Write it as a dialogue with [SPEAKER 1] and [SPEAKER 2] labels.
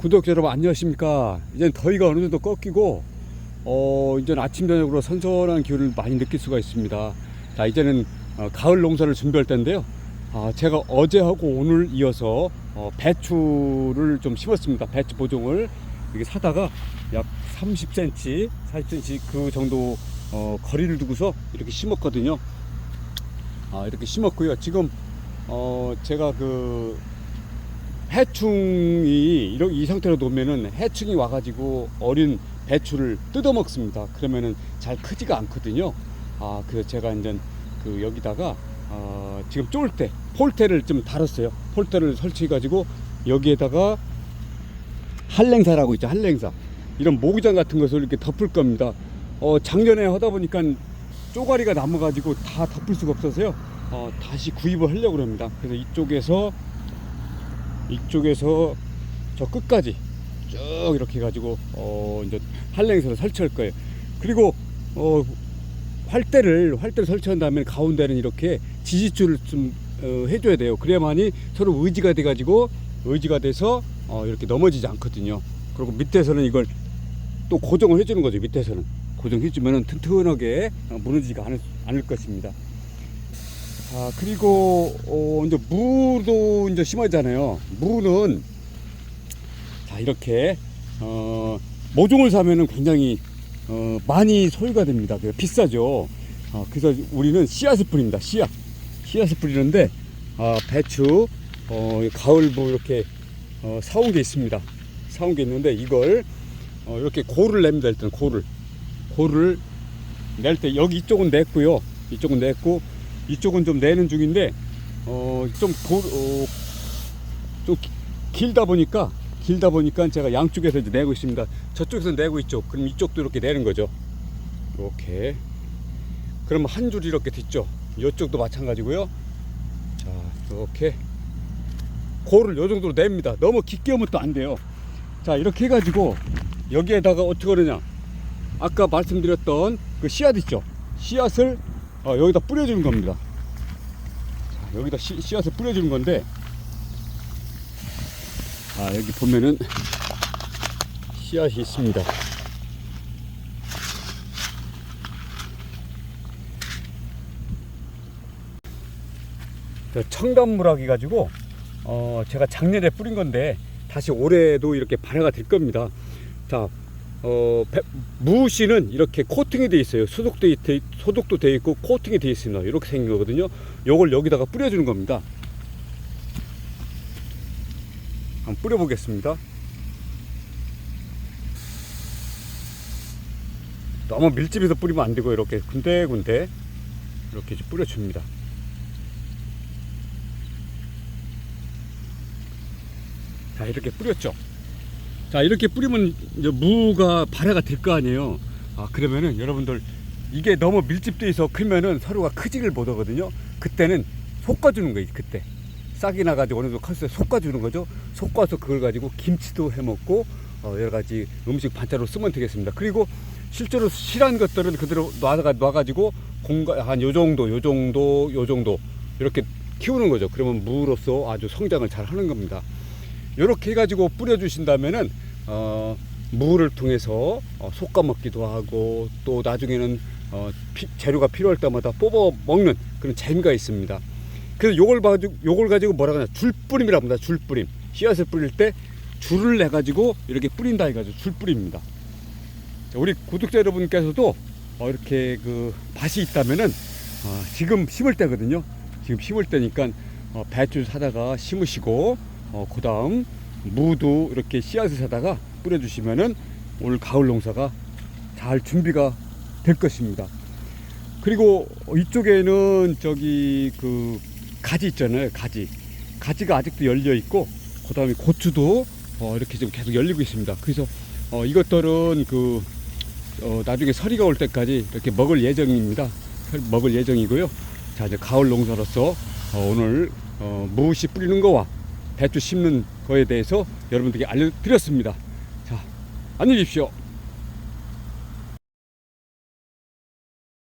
[SPEAKER 1] 구독자 여러분 안녕하십니까? 이제 더위가 어느 정도 꺾이고 어 이제 아침 저녁으로 선선한 기운을 많이 느낄 수가 있습니다. 자 이제는 어, 가을 농사를 준비할 때인데요. 아 제가 어제하고 오늘 이어서 어, 배추를 좀 심었습니다. 배추 보종을. 이게 사다가 약 30cm 40cm 그 정도 어, 거리를 두고서 이렇게 심었거든요. 아 이렇게 심었고요. 지금 어 제가 그 해충이 이런 이 상태로 놓으면은 해충이 와가지고 어린 배추를 뜯어 먹습니다. 그러면은 잘 크지가 않거든요. 아, 그래서 제가 이제 그 여기다가 어, 지금 쫄때 폴대를 좀 달았어요. 폴대를 설치해가지고 여기에다가 한랭사라고 있죠. 한랭사 이런 모기장 같은 것을 이렇게 덮을 겁니다. 어, 작년에 하다 보니까 쪼가리가 남아가지고 다 덮을 수가 없어서요. 어, 다시 구입을 하려고 합니다. 그래서 이쪽에서 이쪽에서 저 끝까지 쭉 이렇게 해가지고 어 이제 한랭에서 설치할 거예요. 그리고 어 활대를 활대를 설치한 다음에 가운데는 이렇게 지지줄을 좀 어, 해줘야 돼요. 그래야만이 서로 의지가 돼가지고 의지가 돼서 어 이렇게 넘어지지 않거든요. 그리고 밑에서는 이걸 또 고정을 해주는 거죠. 밑에서는 고정해주면은 튼튼하게 어, 무너지지 않을, 않을 것입니다. 아 그리고 어 이제 무도 이제 심하잖아요. 무는 자 이렇게 어 모종을 사면은 굉장히 어 많이 소요가 됩니다. 그 비싸죠. 어 그래서 우리는 씨앗을 뿌립니다. 씨앗 씨앗을 뿌리는데 아 배추 어 가을 무 이렇게 어 사온 게 있습니다. 사온 게 있는데 이걸 어 이렇게 고를 냅니다. 일단 고를 고를 낼 때 여기 이쪽은 냈고요. 이쪽은 냈고 이쪽은 좀 내는 중인데 어좀 어, 좀 기- 길다 보니까 길다 보니까 제가 양쪽에서 이제 내고 있습니다. 저쪽에서 내고 있죠. 그럼 이쪽도 이렇게 내는 거죠. 이렇게. 그럼 한 줄 이렇게 됐죠. 이쪽도 마찬가지고요. 자, 이렇게 고를 요 정도로 냅니다. 너무 깊게 오면 또 안 돼요. 자, 이렇게 해가지고 여기에다가 어떻게 하느냐. 아까 말씀드렸던 그 씨앗 있죠. 씨앗을 어, 여기다 뿌려주는 겁니다. 자, 여기다 씨, 씨앗을 뿌려주는 건데, 아, 여기 보면은 씨앗이 있습니다. 저 청담무라기 가지고 어 제가 작년에 뿌린 건데 다시 올해도 이렇게 발효가 될 겁니다. 자, 어 배- 무씨는 이렇게 코팅이 돼 있어요. 소독돼 있- 소독도 돼 있고 코팅이 돼 있습니다. 이렇게 생긴 거거든요. 요걸 여기다가 뿌려주는 겁니다. 한번 뿌려보겠습니다. 너무 밀집해서 뿌리면 안 되고 이렇게 군데군데 이렇게 좀 뿌려줍니다. 자 이렇게 뿌렸죠. 자 이렇게 뿌리면 무가 발효가 될 거 아니에요. 아 그러면은 여러분들 이게 너무 밀집돼 있어 크면은 서로가 크지를 못하거든요. 그때는 솎아주는 거예요. 그때 싹이 나가지고 어느 정도 컸을 때 솎아주는 거죠. 솎아서 그걸 가지고 김치도 해먹고 어, 여러 가지 음식 반찬으로 쓰면 되겠습니다. 그리고 실제로 실한 것들은 그대로 놔가 놔가지고 공간 한 요 정도, 요 정도, 요 정도 이렇게 키우는 거죠. 그러면 무로서 아주 성장을 잘 하는 겁니다. 이렇게 해가지고 뿌려주신다면은 어, 무를 통해서 어, 솎아 먹기도 하고 또 나중에는 어, 피- 재료가 필요할 때마다 뽑아 먹는 그런 재미가 있습니다. 그래서 요걸 가지고 요걸 가지고 뭐라 그러냐 줄뿌림이라고 합니다. 줄뿌림 씨앗을 뿌릴 때 줄을 내 가지고 이렇게 뿌린다 해가지고 줄뿌림입니다. 자, 우리 구독자 여러분께서도 어, 이렇게 그 밭이 있다면은 어, 지금 심을 때거든요. 지금 심을 때니까 어, 배추 사다가 심으시고 어, 그 다음 무도 이렇게 씨앗을 사다가 뿌려주시면은 올 가을 농사가 잘 준비가 될 것입니다. 그리고 이쪽에는 저기 그 가지 있잖아요. 가지. 가지가 아직도 열려 있고 그 다음에 고추도 어, 이렇게 좀 계속 열리고 있습니다. 그래서 어, 이것들은 그 어, 나중에 서리가 올 때까지 이렇게 먹을 예정입니다. 설- 먹을 예정이고요. 자 이제 가을 농사로서 어, 오늘 어, 무엇이 뿌리는 거와 배추 심는 거에 대해서 여러분들께 알려드렸습니다. 자 안녕히 계십시오.